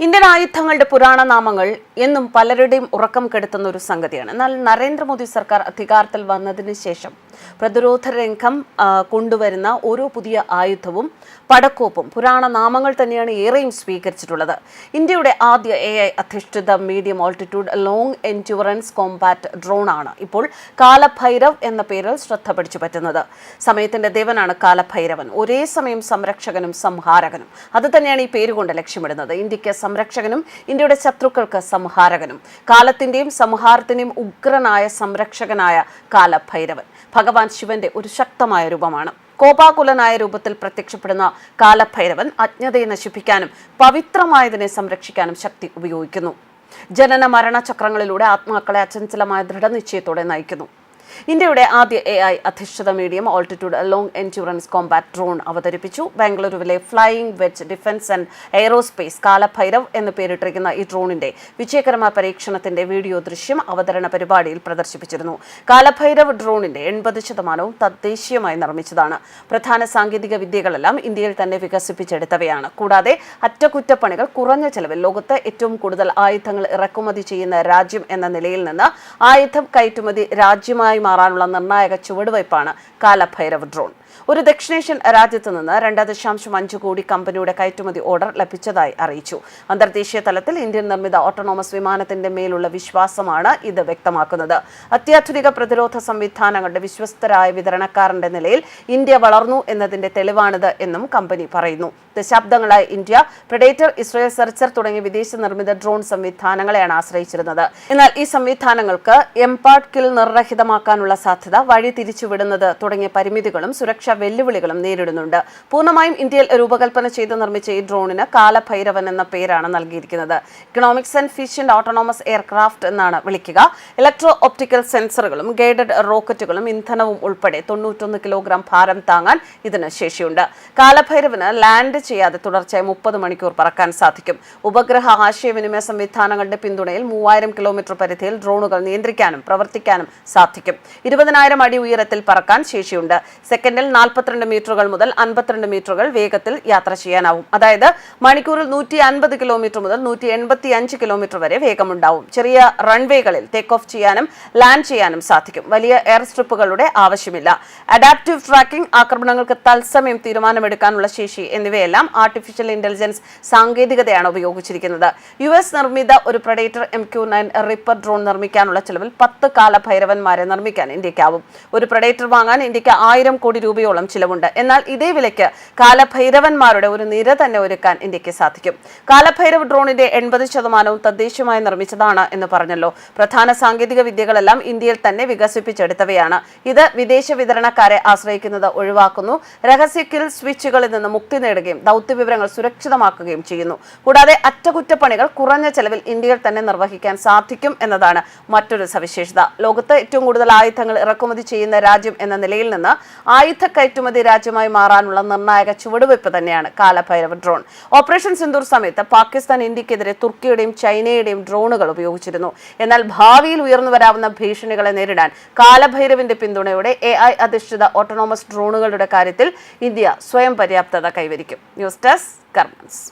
Indian ആയുധങ്ങളുടെ പുരാണ നാമങ്ങൾ എന്നും പലരുടെയും ഉറക്കം കെടുത്തുന്ന ഒരു സംഗതിയാണ്. എന്നാൽ നരേന്ദ്രമോദി സർക്കാർ അധികാരത്തിൽ വന്നതിന് ശേഷം പ്രതിരോധ രംഗം കൊണ്ടുവരുന്ന ഓരോ പുതിയ ആയുധവും പടക്കോപ്പും പുരാണ നാമങ്ങൾ തന്നെയാണ് ഏറെയും സ്വീകരിച്ചിട്ടുള്ളത്. ഇന്ത്യയുടെ ആദ്യ എ ഐ അധിഷ്ഠിത medium altitude long endurance combat drone ആണ് ഇപ്പോൾ കാലഭൈരവ് എന്ന പേരിൽ ശ്രദ്ധ പിടിച്ചു പറ്റുന്നത്. സമയത്തിന്റെ ദേവനാണ് കാലഭൈരവൻ. ഒരേ സമയം സംരക്ഷകനും സംഹാരകനും. അത് തന്നെയാണ് ഈ പേരുകൊണ്ട് ലക്ഷ്യമിടുന്നത്. ഇന്ത്യയ്ക്ക് സംരക്ഷകനും ഇന്ത്യയുടെ ശത്രുക്കൾക്ക് സംഹാരകനും. കാലത്തിന്റെയും സംഹാരത്തിന്റെയും ഉഗ്രനായ സംരക്ഷകനായ കാലഭൈരവൻ. ഭഗവാൻ ശിവന്റെ ഒരു ശക്തമായ രൂപമാണ്. കോപാകുലനായ രൂപത്തിൽ പ്രത്യക്ഷപ്പെടുന്ന കാലഭൈരവൻ അജ്ഞതയെ നശിപ്പിക്കാനും പവിത്രമായതിനെ സംരക്ഷിക്കാനും ശക്തി ഉപയോഗിക്കുന്നു. ജനന മരണ ചക്രങ്ങളിലൂടെ ആത്മാക്കളെ അചഞ്ചലമായ ദൃഢനിശ്ചയത്തോടെ നയിക്കുന്നു. ഇന്ത്യയുടെ ആദ്യ എ ഐ അധിഷ്ഠിത medium altitude long endurance combat drone അവതരിപ്പിച്ചു. ബാംഗ്ലൂരുവിലെ ഫ്ലൈയിംഗ് വെച്ച് ഡിഫൻസ് ആൻഡ് എയ്റോസ്പേസ് കാലഭൈരവ് എന്ന് പേരിട്ടിരിക്കുന്ന ഈ ഡ്രോണിന്റെ വിജയകരമായ പരീക്ഷണത്തിന്റെ വീഡിയോ ദൃശ്യം അവതരണ പരിപാടിയിൽ പ്രദർശിപ്പിച്ചിരുന്നു. കാലഭൈരവ് ഡ്രോണിന്റെ എൺപത് ശതമാനവും തദ്ദേശീയമായി നിർമ്മിച്ചതാണ്. പ്രധാന സാങ്കേതിക വിദ്യകളെല്ലാം ഇന്ത്യയിൽ തന്നെ വികസിപ്പിച്ചെടുത്തവയാണ്. കൂടാതെ അറ്റകുറ്റപ്പണികൾ കുറഞ്ഞ ചെലവിൽ ലോകത്ത് ഏറ്റവും കൂടുതൽ ആയുധങ്ങൾ ഇറക്കുമതി ചെയ്യുന്ന രാജ്യം എന്ന നിലയിൽ നിന്ന് ആയുധം കയറ്റുമതി രാജ്യമായി മാറാനുള്ള നിർണായക ചുവടുവയ്പ്പാണ് കാലഭൈരവ് ഡ്രോൺ. ഒരു ദക്ഷിണേഷ്യൻ രാജ്യത്ത് നിന്ന് രണ്ട് ദശാംശം അഞ്ച് കോടി കമ്പനിയുടെ കയറ്റുമതി ഓർഡർ ലഭിച്ചതായി അറിയിച്ചു. അന്തർദേശീയ തലത്തിൽ ഇന്ത്യൻ നിർമ്മിത ഓട്ടോണോമസ് വിമാനത്തിന്റെ മേലുള്ള വിശ്വാസമാണ് ഇത് വ്യക്തമാക്കുന്നത്. അത്യാധുനിക പ്രതിരോധ സംവിധാനങ്ങളുടെ വിശ്വസ്തരായ വിതരണക്കാരന്റെ നിലയിൽ ഇന്ത്യ വളർന്നു എന്നതിന്റെ തെളിവാണിത് എന്നും കമ്പനി പറയുന്നു. ദശാബ്ദങ്ങളായി ഇന്ത്യ പ്രഡേറ്റർ ഇസ്രയേൽ സെർച്ചർ തുടങ്ങിയ വിദേശ നിർമ്മിത ഡ്രോൺ സംവിധാനങ്ങളെയാണ് ആശ്രയിച്ചിരുന്നത്. എന്നാൽ ഈ സംവിധാനങ്ങൾക്ക് എംപാർട്ട് കിൽ നിർരഹിതമാക്കാനുള്ള സാധ്യത വഴി തിരിച്ചുവിടുന്നത് തുടങ്ങിയ പരിമിതികളും സുരക്ഷാ വെല്ലുവിളികളും നേരിടുന്നുണ്ട്. പൂർണമായും ഇന്ത്യയിൽ രൂപകൽപ്പന ചെയ്ത് നിർമ്മിച്ച ഈ ഡ്രോണിന് കാലഭൈരവൻ എന്ന പേരാണ് നൽകിയിരിക്കുന്നത്. Economics and fish and autonomous aircraft എന്നാണ് വിളിക്കുക. ഇലക്ട്രോ ഓപ്റ്റിക്കൽ സെൻസറുകളും ഗൈഡഡ് റോക്കറ്റുകളും ഇന്ധനവും ഉൾപ്പെടെ തൊണ്ണൂറ്റൊന്ന് കിലോഗ്രാം ഭാരം താങ്ങാൻ ഇതിന് ശേഷിയുണ്ട്. കാലഭൈരവന് ലാൻഡ് ചെയ്യാതെ തുടർച്ചയായി മുപ്പത് മണിക്കൂർ പറക്കാൻ സാധിക്കും. ഉപഗ്രഹ ആശയവിനിമയ സംവിധാനങ്ങളുടെ പിന്തുണയിൽ മൂവായിരം കിലോമീറ്റർ പരിധിയിൽ ഡ്രോണുകൾ നിയന്ത്രിക്കാനും പ്രവർത്തിക്കാനും സാധിക്കും. ഇരുപതിനായിരം അടി ഉയരത്തിൽ പറക്കാൻ ശേഷിയുണ്ട്. സെക്കൻഡിൽ നാൽപ്പത്തിരണ്ട് മീറ്ററുകൾ മുതൽ അൻപത്തിരണ്ട് മീറ്ററുകൾ വേഗത്തിൽ യാത്ര ചെയ്യാനാവും. അതായത് മണിക്കൂറിൽ നൂറ്റി അൻപത് കിലോമീറ്റർ മുതൽ നൂറ്റി എൺപത്തി അഞ്ച് കിലോമീറ്റർ വരെ വേഗമുണ്ടാവും. ചെറിയ റൺവേകളിൽ ടേക്ക് ഓഫ് ചെയ്യാനും ലാൻഡ് ചെയ്യാനും സാധിക്കും. വലിയ എയർ സ്ട്രിപ്പുകളുടെ ആവശ്യമില്ല. അഡാപ്റ്റീവ് ട്രാക്കിംഗ് ആക്രമണങ്ങൾക്ക് തത്സമയം തീരുമാനമെടുക്കാനുള്ള ശേഷി എന്നിവയെല്ലാം ആർട്ടിഫിഷ്യൽ ഇന്റലിജൻസ് സാങ്കേതികതയാണ് ഉപയോഗിച്ചിരിക്കുന്നത്. യു എസ് നിർമ്മിത ഒരു predator M Q nine reaper drone നിർമ്മിക്കാനുള്ള ചെലവിൽ പത്ത് കാല ഭൈരവന്മാരെ നിർമ്മിക്കാൻ ഇന്ത്യക്കാവും. ഒരു പ്രഡേറ്റർ വാങ്ങാൻ ഇന്ത്യയ്ക്ക് ആയിരം കോടി രൂപയോളം ചിലവുണ്ട്. എന്നാൽ ഇതേ വിലയ്ക്ക് കാലഭൈരവന്മാരുടെ ഒരു നിര തന്നെ ഒരുക്കാൻ ഇന്ത്യയ്ക്ക് സാധിക്കും. കാലഭൈരവ് ഡ്രോണിന്റെ എൺപത് ശതമാനവും തദ്ദേശീയമായി നിർമ്മിച്ചതാണ് എന്ന് പറഞ്ഞല്ലോ. പ്രധാന സാങ്കേതിക വിദ്യകളെല്ലാം ഇന്ത്യയിൽ തന്നെ വികസിപ്പിച്ചെടുത്തവയാണ്. ഇത് വിദേശ വിതരണക്കാരെ ആശ്രയിക്കുന്നത് ഒഴിവാക്കുന്നു. രഹസ്യ കിൽ സ്വിച്ചുകളിൽ നിന്ന് മുക്തി നേടുകയും ദൗത്യ വിവരങ്ങൾ സുരക്ഷിതമാക്കുകയും ചെയ്യുന്നു. കൂടാതെ അറ്റകുറ്റപ്പണികൾ കുറഞ്ഞ ചെലവിൽ ഇന്ത്യയിൽ തന്നെ നിർവഹിക്കാൻ സാധിക്കും എന്നതാണ് മറ്റൊരു സവിശേഷത. ലോകത്ത് ഏറ്റവും കൂടുതൽ ആയുധങ്ങൾ ഇറക്കുമതി ചെയ്യുന്ന രാജ്യം എന്ന നിലയിൽ നിന്ന് ആയുധ കയറ്റുമതി രാജ്യമായി മാറാനുള്ള നിർണായക ചുവടുവയ്പ് തന്നെയാണ് കാലഭൈരവ ഡ്രോൺ. ഓപ്പറേഷൻ സിന്ദൂർ സമയത്ത് പാകിസ്ഥാൻ ഇന്ത്യക്കെതിരെ തുർക്കിയുടെയും ചൈനയുടെയും ഡ്രോണുകൾ ഉപയോഗിച്ചിരുന്നു. എന്നാൽ ഭാവിയിൽ ഉയർന്നു വരാവുന്ന ഭീഷണികളെ നേരിടാൻ കാലഭൈരവിന്റെ പിന്തുണയോടെ എ ഐ അധിഷ്ഠിത ഓട്ടോണോമസ് ഡ്രോണുകളുടെ കാര്യത്തിൽ ഇന്ത്യ സ്വയം പര്യാപ്തത കൈവരിക്കും. News desk കർമ്മൻസ്.